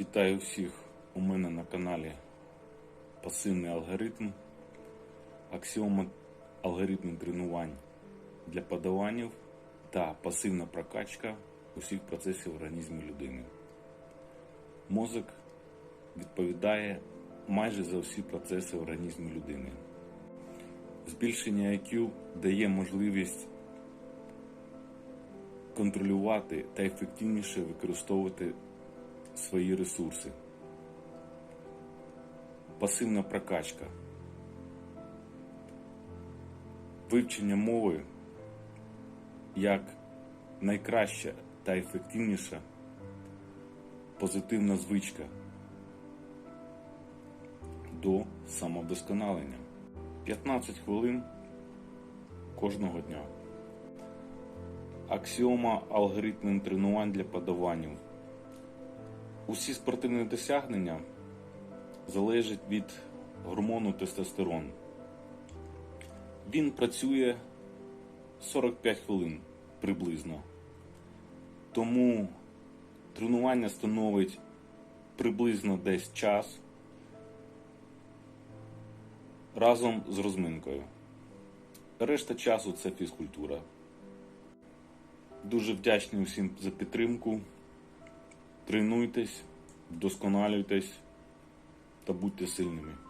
Вітаю всіх у мене на каналі Пасивний алгоритм, аксіома алгоритмів тренувань для подаванів та пасивна прокачка усіх процесів в організмі людини. Мозок відповідає майже за всі процеси в організмі людини. Збільшення IQ дає можливість контролювати та ефективніше використовувати свої ресурси. Пасивна прокачка. Вивчення мови як найкраща та ефективніша позитивна звичка до самовдосконалення. 15 хвилин кожного дня. Аксіома алгоритмів тренувань для подаванів. Усі спортивні досягнення залежать від гормону тестостерон. Він працює 45 хвилин приблизно. Тому тренування становить приблизно десь час разом з розминкою. Решта часу це фізкультура. Дуже вдячний всім за підтримку. Тренуйтесь, вдосконалюйтесь та будьте сильними.